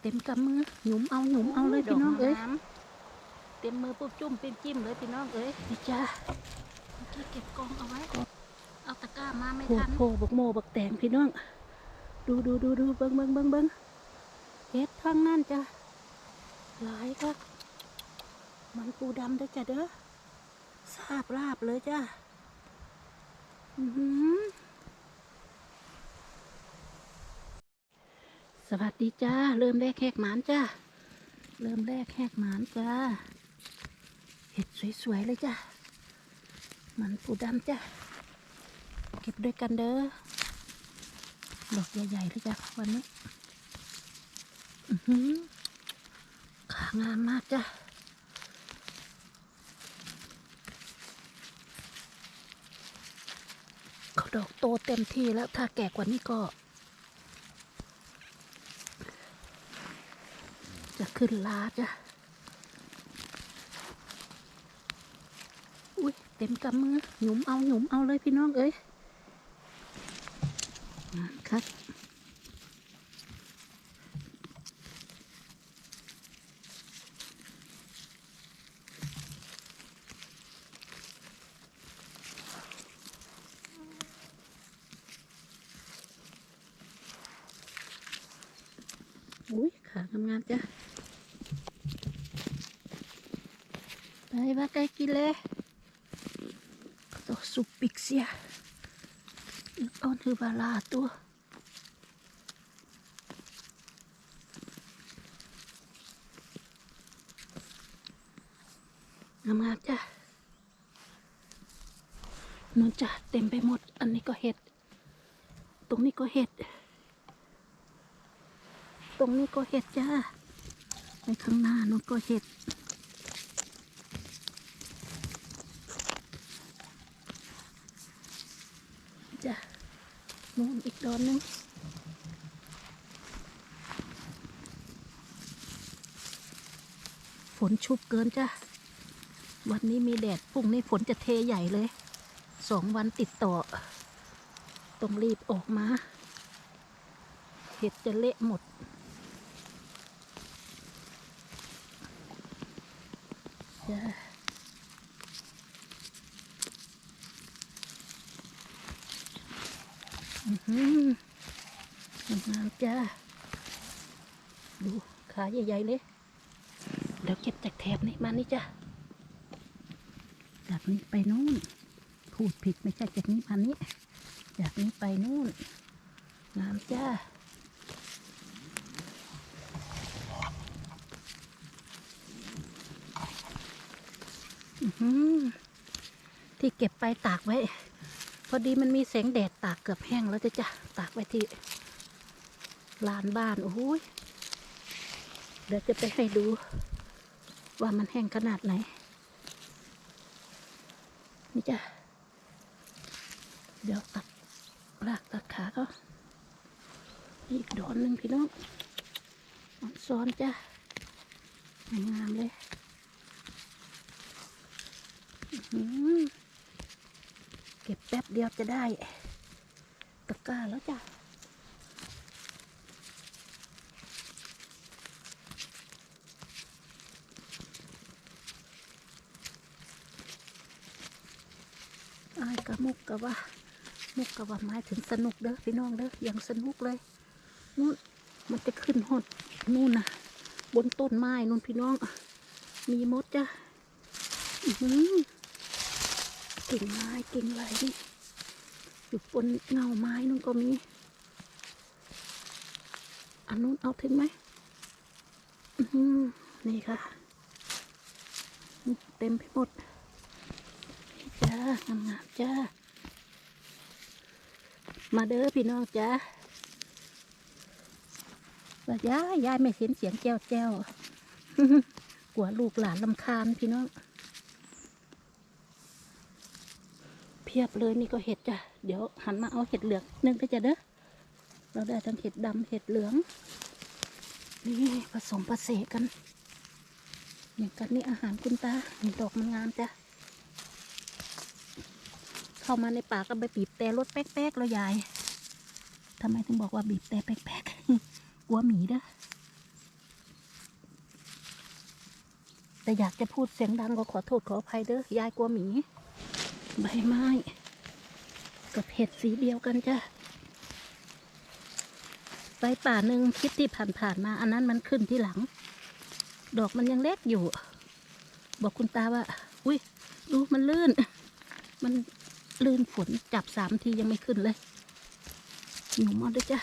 เต็มกำมือหยุมเอาหยุมเอาเลยพี่น้องเอ้ยดกำเต็มมือปุ๊บจุ่มเป็นจิ้มเลยพี่น้องเอ้ยนี่จ้าเมื่อกี้เก็บกองเอาไว้ เอาตะกร้ามาไม่โผทันโผบักโมบักแตงพี่น้อง ดูดูดูดูเบิ้งเบิ้งเบิ้งเบิ้งเฮ็ดทางนั่นจ้ะหลายครับมันปูดำเด้อจ้ะเด้อทราบราบเลยจ้ะอือหือ สวัสดีจ้า เริ่มแรกแหกหมานจ้า เริ่มแรกแหกหมานจ้า เห็ดสวยๆเลยจ้ะมันปูดำจ้ะเก็บด้วยกันเด้อ ดอกใหญ่ๆเลยจ้ะวันนี้อือหือขางามมากจ้ะเขาดอกโตเต็มที่แล้วถ้าแก่กว่านี้ก็ จะ ขึ้นลาจ้ะ อุ้ยเต็มกำมือ หยุมเอาหยุมเอาเลยพี่น้องเอ้ยครับ อุ้ยขางามๆจ้ะ ไปว่าไกลกินเลย ตัวสุปปิกเสียเอาคือบาลาตัว งามๆจ้ะนู่ นจ้ะเต็มไปหมดอันนี้ก็เห็ดตรงนี้ก็เห็ดตรงนี้ก็เห็ดจ้า ไปข้างหน้านู่นก็เห็ด จ้ะ นู่นอีกดอนหนึงฝนชุบเกินจ้ะ วันนี้มีแดดพรุ่งนี้ฝนจะเทใหญ่เลย สองวันติดต่อ ต้องรีบออกมา เห็ดจะเละหมด จ้ะ อื้อหืองามๆ จ้า ดูขาใหญ่ๆเลยเดี๋ยวเก็บจากแถบนี้มานี่จ้ะจากนี้ไปนู่น พูดผิดไม่ใช่จากนี้มานี้ จากนี้ไปนู่นงามจ้าที่เก็บไปตากไว้ พอดีมันมีแสงแดดตากเกือบแห้งแล้วจ้ะจ้ะตากไว้ที่ ลานบ้านโอ้ยเดี๋ยวจะไปให้ดู ว่ามันแห้งขนาดไหน นี่จ้ะ เดี๋ยวตัดรากตัดขาเขาอีกดอนหนึ่งพี่น้องอ่อนซ้อนจ้ะงามเลยเก็บแป๊บเดียวจะได้ ตะกร้าแล้วจ้ะ อายกะ มุกกะว่า มุกกะว่าหมายถึงสนุกเด้อพี่น้องเด้ออย่างสนุกเลยนู่นมันจะขึ้นหดนู่นนะบนต้นไม้นู่นพี่น้อง มีมดจ้ะอื้อหือกิ่งไม้กิ่งอะไรนี่อยู่บนเงาไม้นู่นก็มี อันนู้นเอาถึงไหมอื้อหือนี่ค่ะ เต็มไปหมด จ้างามๆจ้า มาเด้อพี่น้องจ้าว่ายายยายไม่เห็นเสียงแจ้วแจ้วกลัวลูกหลานลำคาญพี่น้อง เพียบเลยนี่ก็เห็ดจ้ะ เดี๋ยวหันมาเอาเห็ดเหลืองนึงก็จะเด้อ เราได้ทั้งเห็ดดำเห็ดเหลือง นี่ผสมผสานกัน อย่างกันนี่อาหารคุณตานี่ดอกมันงามจ้ะ เข้ามาในป่าก็ไปบีบแต่รถแป๊กๆแล้วยายทำไมถึงบอกว่าบีบแต่แป๊กๆกลัวหมีเด้อแต่อยากจะพูดเสียงดังก็ขอโทษขออภัยเด้อยายกลัวหมี ใบไม้กับเห็ดสีเดียวกันจ้ะใบป่าหนึ่งคลิปที่ผ่านๆมา อันนั้นมันขึ้นที่หลัง ดอกมันยังเล็กอยู่ บอกคุณตาว่า อุ้ยดูมันลื่น มัน ลื่นฝนจับสามทียังไม่ขึ้นเลยหนูมอดด้วยจ้ะ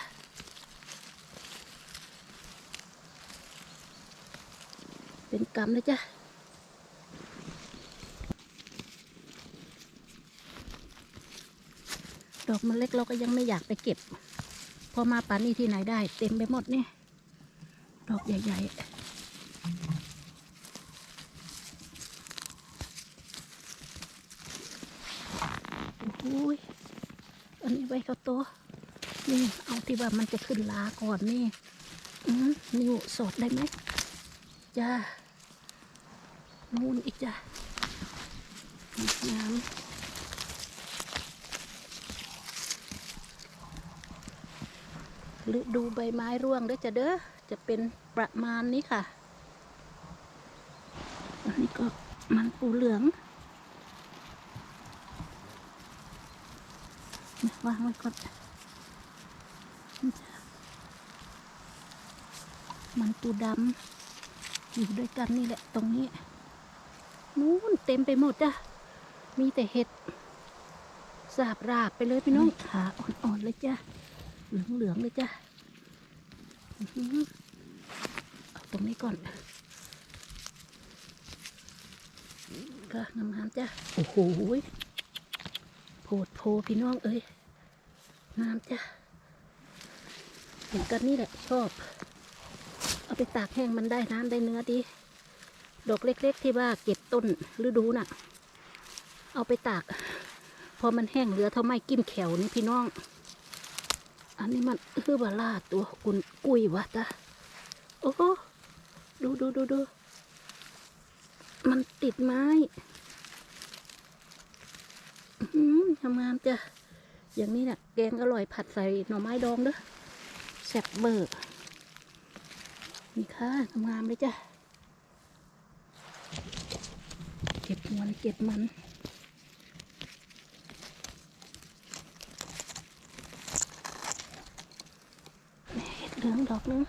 เป็นกรรมเลยจ้ะดอกมันเล็กเราก็ยังไม่อยากไปเก็บ พอมาป่านนี้ที่ไหนได้ เต็มไปหมดนี่ ดอกใหญ่ ๆ โอ้ย อันนี้ไว้เขาโตนี่เอาที่ว่ามันจะขึ้นลาก่อนนี่อืมนิวสดได้ไหมจ้านู่นอีกจ้ะน้ำฤดูใบไม้ร่วงเด้อจะเด้อจะเป็นประมาณนี้ค่ะ อันนี้ก็มันปูเหลืองนะ วางไว้ก่อนนี่จ้ะมันปูดำอยู่ด้วยกันนี่แหละตรงนี้ นู้นเต็มไปหมดจ้ะ มีแต่เห็ดสาบราบไปเลยพี่น้องขาอ่อนๆเลยจ้ะ เหลืองๆเลยจ้ะอื้อหือเอาตรงนี้ก่อนก็งามๆจ้ะ โอ้โหย โพดโพพี่น้องเอ้ยงามจ้ะเห็นกันนี่แหละชอบ เอาไปตากแห้งมันได้น้ำได้เนื้อดี ดอกเล็ก ๆ ที่ว่าเก็บต้นฤดูน่ะ เอาไปตาก พอมันแห้งเหลือเท่าไม้กิ้มแขวนี่พี่น้อง อันนี้มันคือบาลาตัวกุนกุยวะจ้ะโอ้โหดูดูดูดูมันติดไม้ ทำงานจ้ะอย่างนี้เนี่ยแกงอร่อยผัดใส่หน่อไม้ดองเด้อแซ่บเบอร์นี่ค่ะทำงามๆเลยจ้ะเก็บมันเก็บมันเห็ดเหลืองดอกนึง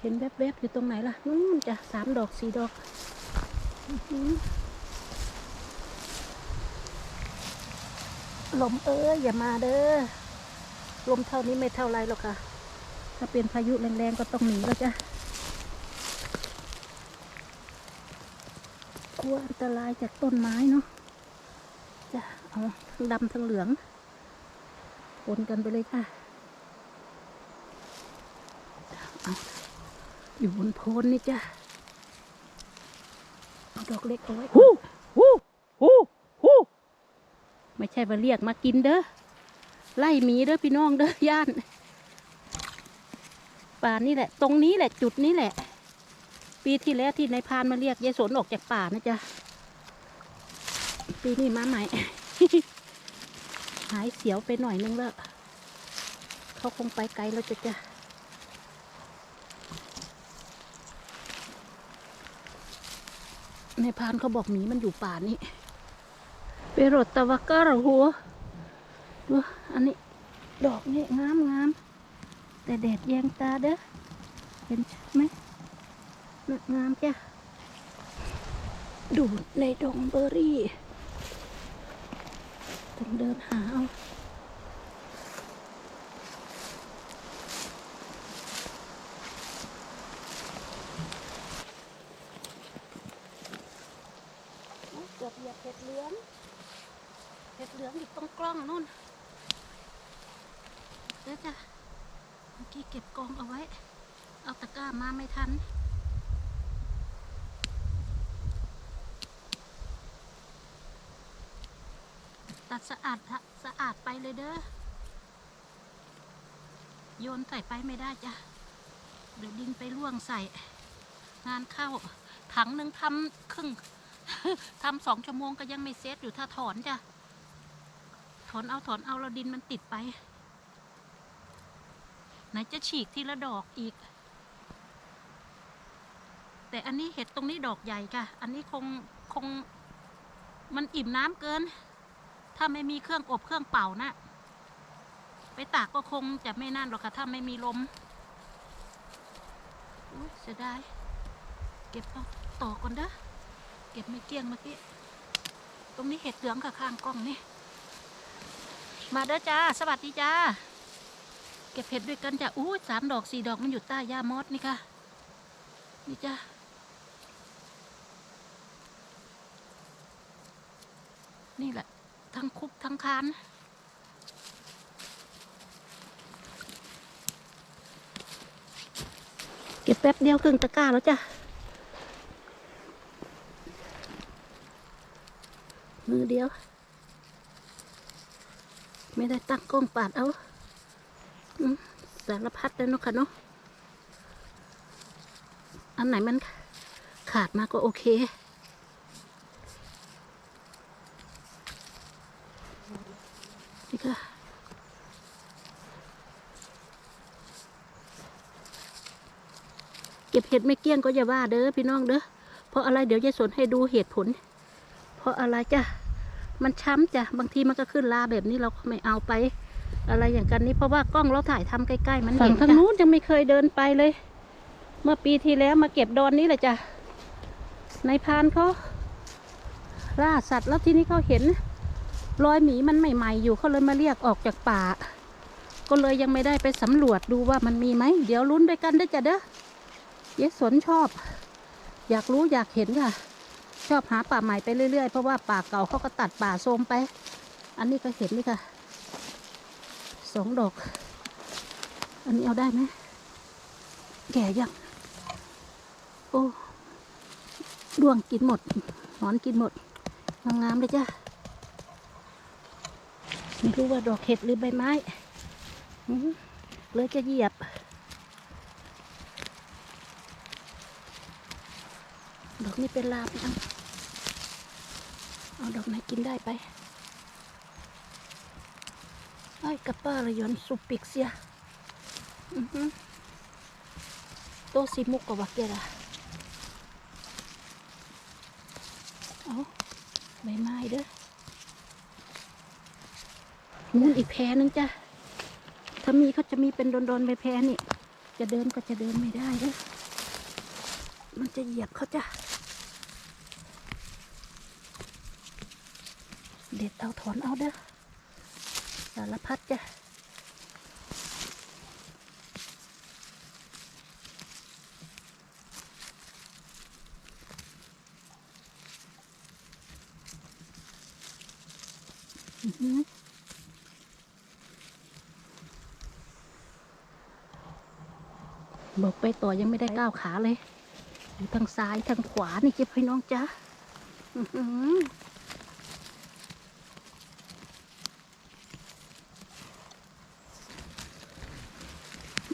เห็นแวบๆอยู่ตรงไหนล่ะนู่นจ้ะสามดอกสี่ดอกอื้อหือ ลมเอ้ยอย่ามาเด้อลมเท่านี้ไม่เท่าไรหรอกค่ะ ถ้าเป็นพายุแรงๆก็ต้องหนีแล้วจ้ะกลัวอันตรายจากต้นไม้เนาะจะเอาทั้งดำทั้งเหลืองปนกันไปเลยค่ะเอาอยู่บนโพนนี่จ้ะดอกเล็กเอาไว้ฮู้ฮู้ฮู้ ไม่ใช่มาเรียกมากินเด้อไล่หมีเด้อพี่น้องเด้อย่านป่านี่แหละ ตรงนี้แหละจุดนี้แหละ ปีที่แล้วที่นายพานมาเรียกยายสนออกจากป่านะจ๊ะปีนี้มาใหม่ หายเสียวไปหน่อยนึงแล้วเขาคงไปไกลแล้วจะจ้ะนายพานเขาบอกหมีมันอยู่ป่านี่ เปโรตตะวากาหัวดูอันนี้ดอกนี่งามงามแต่แดดแยงตาเด้อเห็นชัดไหมน่ะงามจ้ะดูในดงเบอร์รี่ต้องเดินหาเอาเกือบเหยียบเห็ดเหลือง เห็ดเหลืองอยู่ตรงกล้องนู่นเดี๋ยวจ้ะเมื่อกี้เก็บกองเอาไว้ เอาตะกร้ามาไม่ทันตัดสะอาดฮะสะอาดไปเลยเด้อ โยนใส่ไปไม่ได้จ้ะ เดี๋ยวดินไปล่วงใส่ งานเข้า ถังหนึ่งทำครึ่งทำสองชั่วโมงก็ยังไม่เซ็ตอยู่ถ้าถอนจ้ะ ถอนเอาถอนเอาแล้วดินมันติดไป ไหนจะฉีกทีละดอกอีก แต่อันนี้เห็ดตรงนี้ดอกใหญ่ค่ะ อันนี้คงคงมันอิ่มน้ำเกิน ถ้าไม่มีเครื่องอบเครื่องเป่านะไปตากก็คงจะไม่นั่นหรอกค่ะ ถ้าไม่มีลมอุ้ยเสียดายเก็บเอาต่อก่อนเด้อเก็บไม่เกลี้ยงเมื่อกี้ ตรงนี้เห็ดเหลืองค่ะข้างกล้องนี่ มาเด้อจ้า สวัสดีจ้า เก็บเห็ดด้วยกันจ้ะอู้สามดอกสี่ดอกมันอยู่ใต้หญ้ามอสนี่ค่ะ นี่จ้านี่แหละ ทั้งคุกทั้งคานเก็บแป๊บเดียวครึ่งตะกร้าแล้วจ้ะ มือเดียว ไม่ได้ตั้งกล้องปาดเอาสารพัดเลยเนาะค่ะเนาะอันไหนมันขาดมาก็โอเคนี่ค่ะเก็บเห็ดไม่เกี้ยงก็อย่าว่าเด้อพี่น้องเด้อเพราะอะไรเดี๋ยวยายสนให้ดูเหตุผล เพราะอะไรจ้ะ มันช้ำจ้ะบางทีมันก็ขึ้นลาแบบนี้เราก็ไม่เอาไป อะไรอย่างกันนี้เพราะว่ากล้องเราถ่ายทำใกล้ๆมันฝั่เห็งนทางจ้ะนู้นยังไม่เคยเดินไปเลย เมื่อปีที่แล้วมาเก็บดอนนี้แหละจ้ะในายพรานเขาล่าสัตว์แล้วที่นี่เขาเห็นรอยหมีมันใหม่ๆอยู่เขาเลยมาเรียกออกจากป่า ก็เลยยังไม่ได้ไปสำรวจดูว่ามันมีไหมเดี๋ยวลุ้นด้วยกันเด้อจ้ะเด้อเยสนชอบ อยากรู้อยากเห็นค่ะ ชอบหาป่าใหม่ไปเรื่อยๆ เพราะว่าป่าเก่าเขาก็ตัดป่าโทรมไป อันนี้ก็เห็นนี่ค่ะสองดอก อันนี้เอาได้ไหมแก่ยังโอ้ดวงกินหมดหนอนกินหมดงามๆเลยจ้ะไม่รู้ว่าดอกเห็ดหรือใบไม้อืมเลยจะเหยียบดอกนี้เป็นลาบนะ เอาดอกไหนกินได้ไปไอ้กระป้าระยอนสุปิกเสียอือหือโตสิมุกกับวักเกล่ะเอาใบไม้เด้อนู่นอีกแพรนึงจ้ะถ้ามีเขาจะมีเป็นโดนๆไปแพรนี่ จะเดินก็จะเดินไม่ได้เด้อมันจะเหยียบเขาจ้ะ เด็ดเอาถอนเอาเด้อสารพัดจ้ะบอกไปต่อยังไม่ได้ก้าวขาเลยอยู่ทางซ้ายทางขวานี่เจ็บพี่น้องจ้าอื้อหือ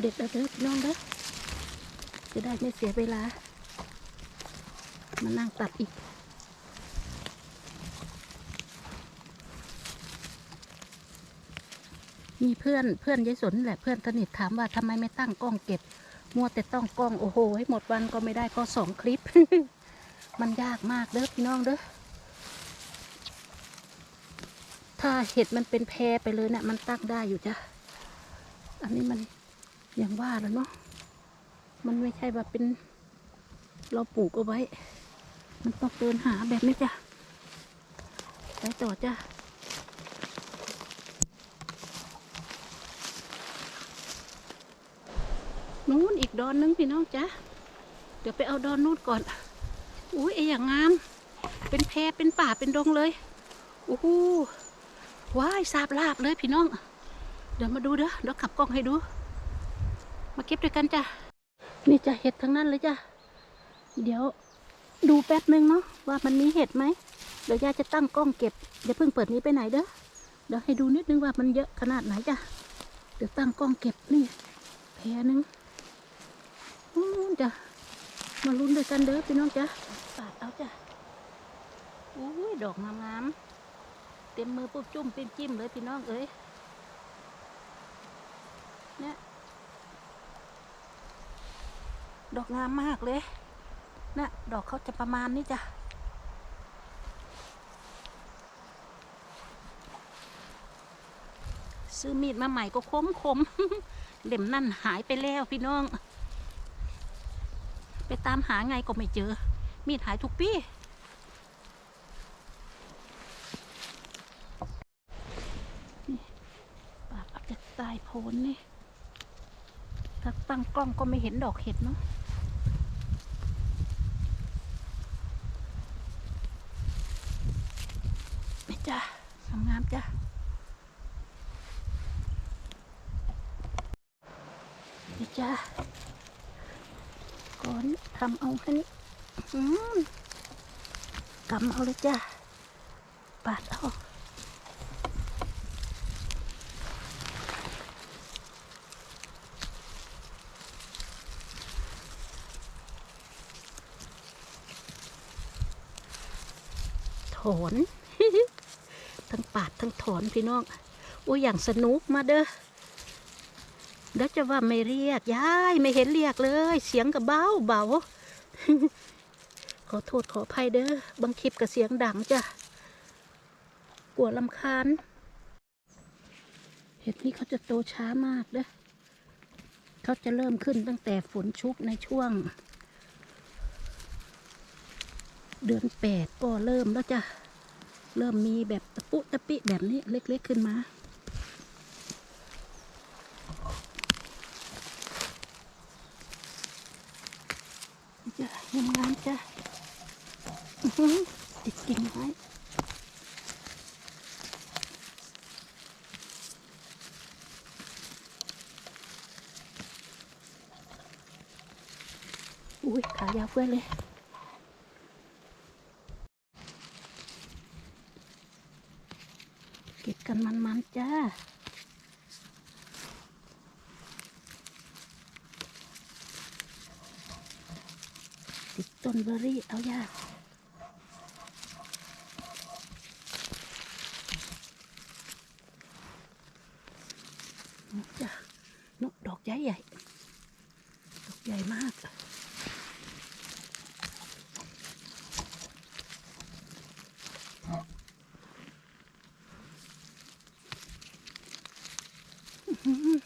เด็ดเอาเด้อพี่น้องเด้อจะได้ไม่เสียเวลา มานั่งตัดอีก มีเพื่อนเพื่อนยายสนแหละเพื่อนสนิทถามว่าทำไมไม่ตั้งกล้องเก็บ มัวแต่ต้องกล้องโอ้โหให้หมดวันก็ไม่ได้ก็สองคลิป มันยากมากเด้อพี่น้องเด้อถ้าเห็ดมันเป็นแพรไปเลยเนะี่ยมันตั้งได้อยู่จ้ะ อันนี้มัน อย่างว่าแล้วเนาะมันไม่ใช่ว่าเป็น เราปลูกเอาไว้ มันต้องเดินหาแบบนี้จ้ะไปต่อจ้ะนู้นอีกดอนนึงพี่น้องจ้ะเดี๋ยวไปเอาดอนนู้นก่อนอุ้ยไออย่างงาม เป็นแพเป็นป่าเป็นดงเลยโอ้โหว้ายสาบลาบเลยพี่น้อง เดี๋ยวมาดูเด้อเดี๋ยวขับกล้องให้ดู มาเก็บด้วยกันจ้ะ นี่จะเห็ดทั้งนั้นเลยจ้ะ เดี๋ยวดูแป๊บนึงเนาะว่ามันมีเห็ดไหม เดี๋ยวยาจะตั้งกล้องเก็บอย่าเพิ่งเปิดนี้ไปไหนเด้อ เดี๋ยวให้ดูนิดนึงว่ามันเยอะขนาดไหนจ้ะ เดี๋ยวตั้งกล้องเก็บนี่แพนึงอู้จ้ะ มาลุ้นด้วยกันเด้อพี่น้องจ้ะปาดเอาจ้ะอุ้ยดอกงามๆเต็มมือปุ๊บจุ่มเป็นจิ้มเลยพี่น้องเอ้ยเนี่ย ดอกงามมากเลยนะดอกเขาจะประมาณนี้จ้ะซื้อมีดมาใหม่ก็คมคมเล่มนั่นหายไปแล้วพี่น้อง ไปตามหาไงก็ไม่เจอ มีดหายทุกปีปากอาจะตายโพนนี่ถ้าตั้งกล้องก็ไม่เห็นดอกเห็ดเนาะ นี่จ้ะงามๆจ้ะ นี่จ้าก่อนทำเอาแค่นี้อืมกำเอาเลยจ้าปาดเอาถอน ปาดทั้งถอนพี่น้องอุ้ยอย่างสนุกมาเด้อเดี๋ยวจะว่าไม่เรียกยายไม่เห็นเรียกเลย เสียงกับเบาเบาขอโทษขออภัยเด้อบางคลิปกับเสียงดังจ้ะกลัวลำคาญเห็ดนี้เขาจะโตช้ามากเด้อเขาจะเริ่มขึ้นตั้งแต่ฝนชุกในช่วง เดือนแปดก็เริ่มแล้วจ้ะ เริ่มมีแบบตะปุตะปิแบบนี้เล็กๆขึ้นมาจ้ะงามงามๆจ้ะติดกิ่งไม้อุ้ยขายาวเพื่อนเลย เก็บกันมันๆ จ้าติดต้นเบอร์รี่เอายากนี่จ้ะนกดอกใหญ่ใหญ่ดอกใหญ่มาก อื้อหือ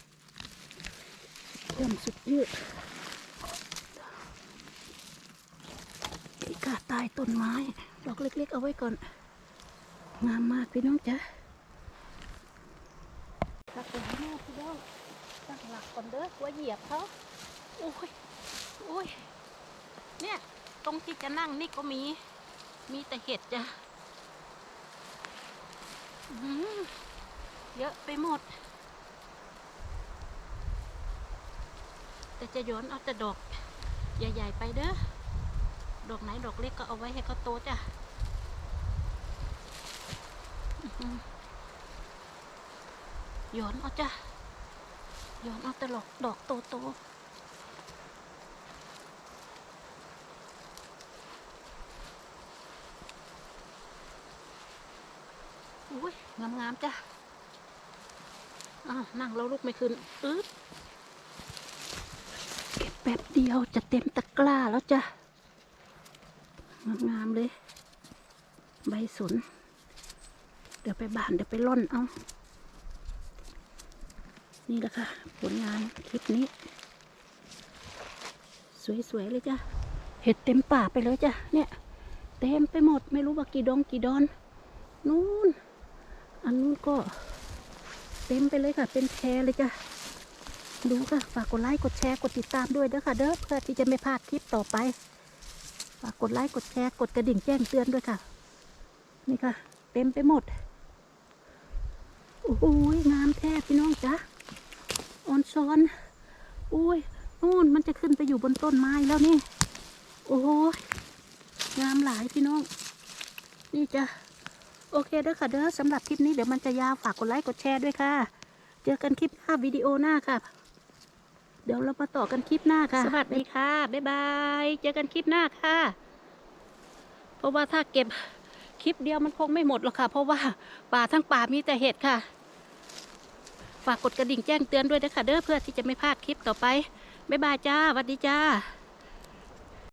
เริ่มสุด ยืดอีกาตายต้นไม้ดอกเล็ก ๆ เอาไว้ก่อน งามมากพี่น้องจ๊ะตักหลังแม่พี่น้องตั้งหลักก่อนเด้อกลัวเหยียบเขาโอ้ยโอ้ยเนี่ยตรงที่จะนั่งนี่ก็มี มีแต่เห็ดจ้ะเยอะไปหมด แต่จะโยนเอาแต่ดอกใหญ่ๆไปเด้อ ดอกไหนดอกเล็กก็เอาไว้ให้เขาโตจ้ะโยนเอาจ้ะโยนเอาแต่ดอกดอกโตโตๆอุ้ยงามๆจ้ะอ้าวนั่งแล้วลุกไม่ขึ้น อึ๊บเก็บแป๊บเดียวจะเต็มตะกร้าแล้วจ้ะงามๆเลย ใบสนเดี๋ยวไปบานเดี๋ยวไปล่อนเอา นี่แหละค่ะ ผลงานคลิปนี้ สวยๆเลยจ้ะ เห็ดเต็มป่าไปเลยจ้ะ เนี่ย เต็มไปหมดไม่รู้ว่ากี่ดองกี่ดอน นู่น อันนู้นก็ เต็มไปเลยค่ะ เป็นแพรเลยจ้ะ ดูค่ะ ฝากกดไลค์ กดแชร์ กดติดตามด้วยเด้อค่ะ เด้อ เพื่อที่จะไม่พลาดคลิปต่อไป ฝากกดไลค์ กดแชร์ กดกระดิ่งแจ้งเตือนด้วยค่ะ นี่ค่ะ เต็มไปหมด โอ้โหงามแท้พี่น้องจ๊ะออนซอนอุ้ยนู่นมันจะขึ้นไปอยู่บนต้นไม้แล้วนี่ โอ้โหงามหลายพี่น้อง นี่จ้ะ โอเคเด้อค่ะเด้อสำหรับคลิปนี้เดี๋ยวมันจะยาวฝากกดไลค์ กดแชร์ด้วยค่ะ เจอกันคลิปหน้าวิดีโอหน้าค่ะ เดี๋ยวเรามาต่อกันคลิปหน้าค่ะ สวัสดีค่ะ บ๊ายบาย เจอกันคลิปหน้าค่ะ เพราะว่าถ้าเก็บคลิปเดียวมันคงไม่หมดหรอกค่ะ เพราะว่าป่าทั้งป่ามีแต่เห็ดค่ะ ฝากกดกระดิ่งแจ้งเตือนด้วยนะคะเด้อเพื่อที่จะไม่พลาดคลิปต่อไป บ๊ายบายจ้าสวัสดีจ้า